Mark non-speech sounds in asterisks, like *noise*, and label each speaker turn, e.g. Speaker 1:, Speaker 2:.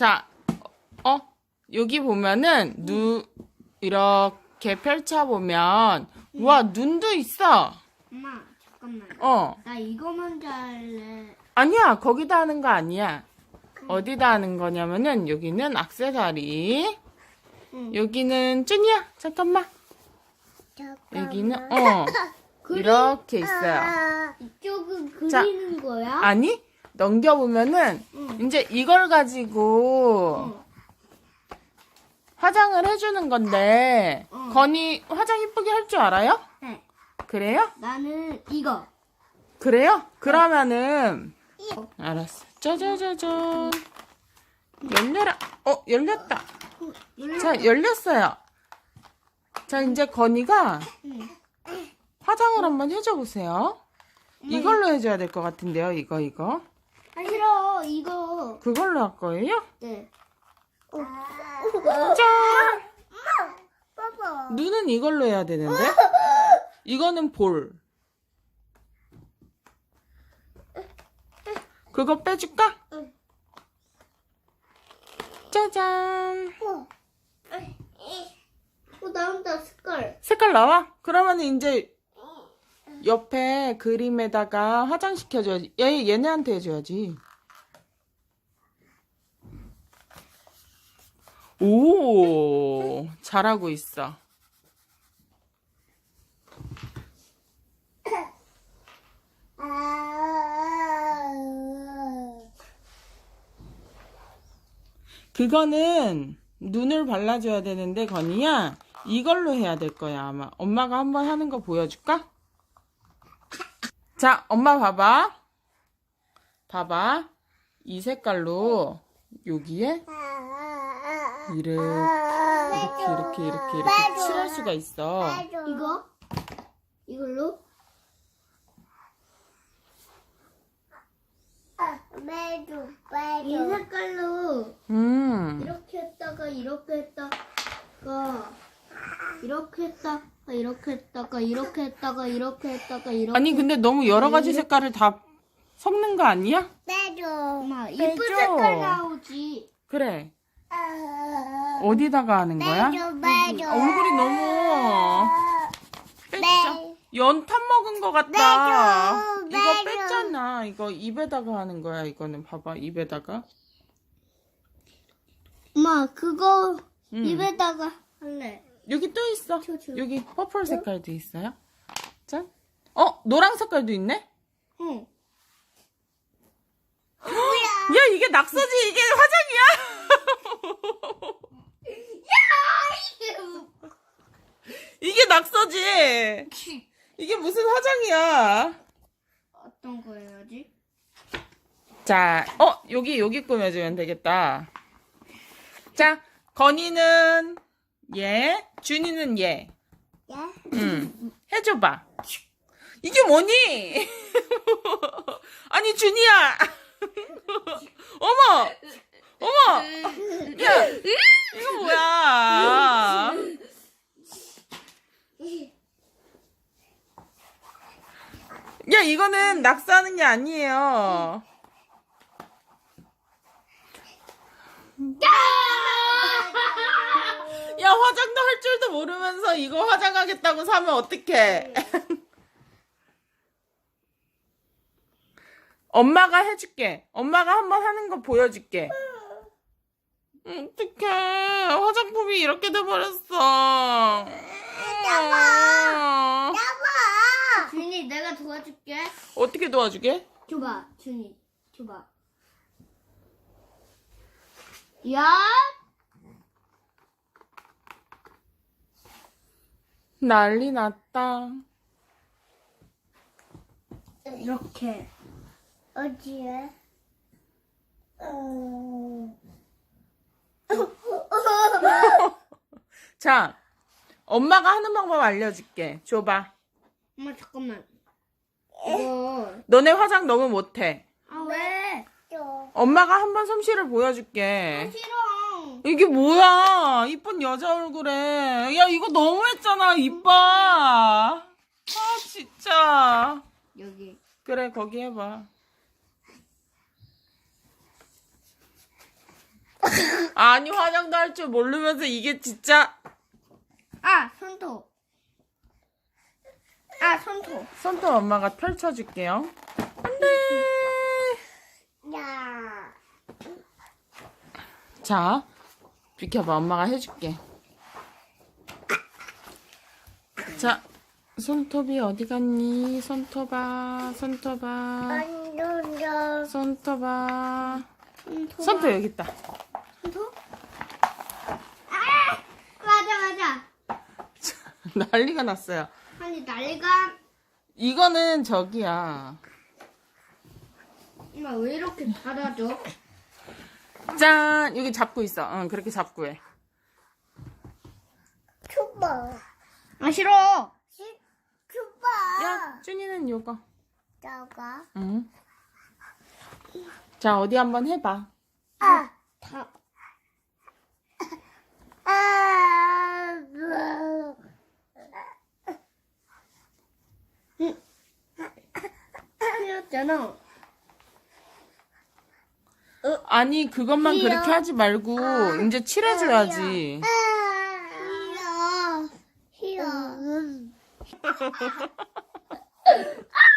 Speaker 1: 자, 어, 여기 보면은, 누, 이렇게 펼쳐 보면, 우와, 눈도 있어.
Speaker 2: 엄마 잠깐만.
Speaker 1: 어.
Speaker 2: 나 이거 먼저 할래.
Speaker 1: 아니야, 거기다 하는 거 아니야. 어디다 하는 거냐면은, 여기는 악세사리.
Speaker 2: 응.
Speaker 1: 여기는, 쭈니야, 잠깐만. 여기는, 어, *laughs* 이렇게 있어요.
Speaker 2: 이쪽은
Speaker 1: 자.
Speaker 2: 그리는 거야?
Speaker 1: 아니, 넘겨 보면은,
Speaker 2: 응.
Speaker 1: 이제 이걸 가지고,
Speaker 2: 응.
Speaker 1: 화장을 해주는 건데,
Speaker 2: 응.
Speaker 1: 건이 화장 이쁘게 할 줄 알아요?
Speaker 2: 네.
Speaker 1: 그래요?
Speaker 2: 나는 이거.
Speaker 1: 그래요? 그러면은, 알았어. 짜자자잔. 열려라. 어, 열렸다. 자, 열렸어요. 자, 이제 건이가
Speaker 2: 응.
Speaker 1: 화장을 한번 해줘 보세요. 이걸로 해줘야 될 것 같은데요, 이거, 이거.
Speaker 2: 아 싫어 이거.
Speaker 1: 그걸로 할 거예요?
Speaker 2: 네.
Speaker 1: 짠!
Speaker 2: 봐봐.
Speaker 1: 눈은 이걸로 해야 되는데? 이거는 볼. 그거 빼줄까?
Speaker 2: 응.
Speaker 1: 짜잔.
Speaker 2: 어 나온다 색깔.
Speaker 1: 색깔 나와? 그러면 이제 옆에 그림에다가 화장시켜줘야지. 얘, 얘네한테 해줘야지. 오, 잘하고 있어. 그거는 눈을 발라줘야 되는데, 건이야. 이걸로 해야 될 거야, 아마. 엄마가 한번 하는 거 보여줄까? 자, 엄마 봐봐. 봐봐. 이 색깔로 여기에 이렇게, 이렇게, 이렇게, 이렇게, 이렇게 칠할 수가 있어.
Speaker 2: 이거? 이걸로?
Speaker 3: 매주
Speaker 2: 이
Speaker 3: 매주
Speaker 2: 색깔로
Speaker 1: 음.
Speaker 2: 이렇게 했다가 이렇게 했다가 이렇게 했다가 이렇게 했다가 이렇게 했다가 이렇게 했다가 이렇게
Speaker 1: 아니, 근데 너무 여러 가지 색깔을 다 섞는 거 아니야?
Speaker 3: 매주
Speaker 2: 엄마 이쁜
Speaker 1: 빼줘.
Speaker 2: 색깔 나오지
Speaker 1: 그래. 어디다가 하는 거야?
Speaker 3: 매주
Speaker 1: 얼굴이 너무 뺐죠. 연탄 먹은 것 같다. 이거. 뺐잖아. 이거 입에다가 하는 거야. 이거는 봐봐. 입에다가.
Speaker 2: 엄마 그거
Speaker 1: 음.
Speaker 2: 입에다가 할래
Speaker 1: 여기 또 있어.
Speaker 2: 저, 저.
Speaker 1: 여기 퍼플 색깔도 있어요. 짠. 어, 노랑 색깔도 있네.
Speaker 2: 응
Speaker 1: 야, 이게 낙서지. 이게 화장이야. 이게 낙서지. *laughs* 이게 무슨 화장이야?
Speaker 2: 어떤 거 해야지?
Speaker 1: 자, 어, 여기, 여기 꾸며주면 되겠다. 자, 건이는 얘, 준이는 얘.
Speaker 3: 예?
Speaker 1: 응. 해줘봐. 이게 뭐니? *laughs* 아니, 준이야. *laughs* 어머! 어머! 야! 이거 뭐야? 야, 이거는 낙서하는 게 아니에요. 야, 화장도 할 줄도 모르면서 이거 화장하겠다고 사면 어떡해. *laughs* 엄마가 해줄게. 엄마가 한번 하는 거 보여줄게. 어떡해. 화장품이 이렇게 돼버렸어.
Speaker 2: 내가 도와줄게
Speaker 1: 어떻게 도와주게?
Speaker 2: 줘봐 준이 줘봐 야
Speaker 1: 난리 났다.
Speaker 2: 이렇게
Speaker 3: 어디에 어 *laughs*
Speaker 1: 자, 엄마가 하는 방법 알려줄게. 줘봐.
Speaker 2: 엄마 잠깐만 이거
Speaker 1: 너네 화장 너무 못해.
Speaker 2: 아 왜?
Speaker 3: 또
Speaker 1: 엄마가 한 번 솜씨를 보여줄게.
Speaker 2: 싫어
Speaker 1: 이게 뭐야? 이쁜 여자 얼굴에. 야, 이거 너무했잖아, 이뻐. 아, 진짜.
Speaker 2: 여기
Speaker 1: 그래, 거기 해봐. 아니 화장도 할 줄 모르면서 이게 진짜
Speaker 2: 아, 손톱. 아, 손톱.
Speaker 1: 손톱 엄마가 펼쳐줄게요. 안돼.
Speaker 3: 야.
Speaker 1: 자, 비켜봐. 엄마가 해줄게. 자, 손톱이 어디 갔니? 손톱아, 손톱아,
Speaker 3: 안.
Speaker 1: 손톱아.
Speaker 2: 손톱.
Speaker 1: 손톱 여기 있다.
Speaker 2: 손톱? 아! 맞아, 맞아. *laughs*
Speaker 1: 난리가 났어요.
Speaker 2: 아니, 난리가.
Speaker 1: 이거는 저기야.
Speaker 2: 엄마, 왜 이렇게 닫아줘?
Speaker 1: 짠! 여기 잡고 있어. 응, 그렇게 잡고 해.
Speaker 3: 큐바.
Speaker 2: 아, 싫어.
Speaker 3: 큐바.
Speaker 1: 야, 준이는 요거.
Speaker 3: 저거.
Speaker 1: 응. 자, 어디 한번 해봐.
Speaker 3: 아. 다. 아. 뭐.
Speaker 2: 틀렸잖아.
Speaker 1: 아니, 그것만
Speaker 3: 귀여워.
Speaker 1: 그렇게 하지 말고, 이제 칠해줘야지.
Speaker 3: 아. 히어. 히어. *laughs*